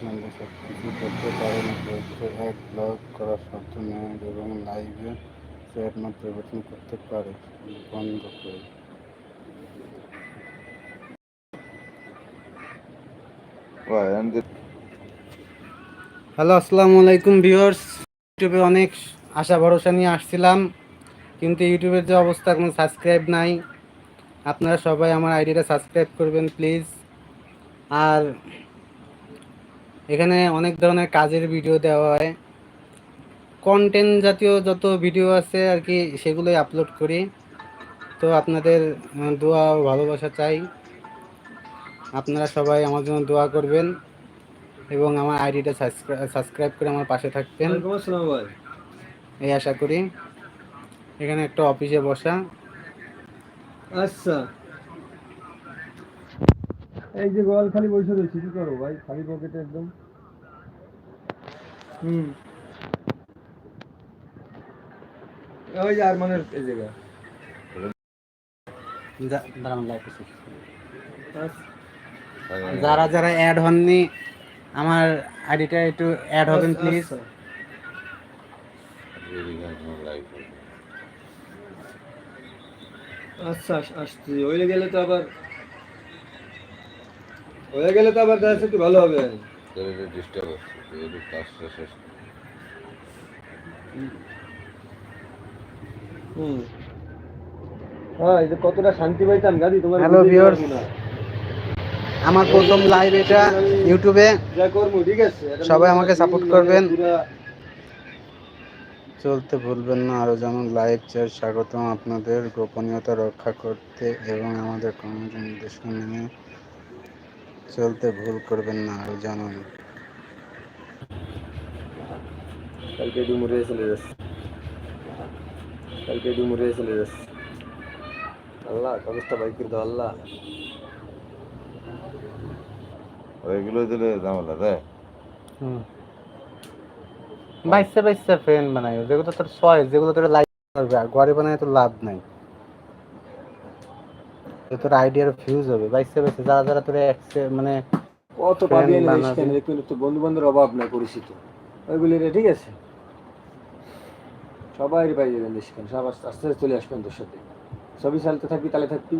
আপনারা সব কিছু করতে পারেন এক ব্লগ করার শব্দ নেয় এবং লাইভে চ্যাট না পরিবর্তন করতে পারে বন্ধ করে। হ্যালো আসসালামু আলাইকুম ভিউয়ার্স। ইউটিউবে অনেক আশা ভরসা নিয়ে আসছিলাম কিন্তু ইউটিউবের যে অবস্থা কোনো সাবস্ক্রাইব নাই। আপনারা সবাই আমার আইডিটা সাবস্ক্রাইব করবেন প্লিজ আর এখানে অনেক ধরনের কাজের ভিডিও দেওয়া হয়। কন্টেন্ট জাতীয় যত ভিডিও আছে আর কি সেগুলোই আপলোড করি। তো আপনাদের দোয়া ও ভালোবাসা চাই। আপনারা সবাই আমার জন্য দোয়া করবেন এবং আমার আইডিটা সাবস্ক্রাইব করে আমার পাশে থাকবেন। এই আশা করি। এখানে একটা অফিসে বসা। আচ্ছা। এই যে গোয়াল খালি বসে রয়েছি কি করব ভাই? খালি পকেটে একদম। হুম। ওই যে আরমানের এই জায়গা। যারা যারা অ্যাড হননি আমার আইডিটা একটু অ্যাড হবেন প্লিজ আচ্ছা। আচ্ছা আসছি। হয়ে গেলে তো আবার হয়ে গেলে তো আবার দেখা যাচ্ছে একটু ভালো হবে। ডিস্টার্ব হচ্ছে কাজটা শেষ হুম। হ্যাঁ এই যে কতটা শান্তি পাইতাম গাদি তোমার। আমার প্রথম লাইভ এটা ইউটিউবে ঠিক আছে। সবাই আমাকে কি, করবেন। চলতে ভুলবেন না আরও যেমন লাইভ চ্যাট স্বাগতম আপনাদের গোপনীয়তা রক্ষা করতে এবং আমাদের কমিউনিটি নির্দেশনা মেনে চলতে ভুল করবেন না আরও জানুন। কালকে ডুমুরে চলে যাচ্ছে। কালকে ডুমুরে চলে যাচ্ছে। আল্লাহ কাগজটা বাইকের দাও আল্লাহ। ওইগুলো দিলে ঝামেলা দেয় বাইসে বাইসে ফ্রেন্ড বানাই যেগুলো তোর চয়েস যেগুলো তোর লাইক করবে আর ঘরে বানায় তো লাভ নাই। তোর আইডিয়ার ফিউজ হবে বাইসে বাইসে যারা যারা তোর মানে কত পাবি দেখবেন তো বন্ধু বান্ধবের অভাব না পরিচিত। ওইগুলি রে ঠিক আছে? সবাই পাই যাবেন দেশখান সব আস্তে আস্তে চলে আসবেন তোর সাথে। সবই চালতে থাকবি তালে থাকবি।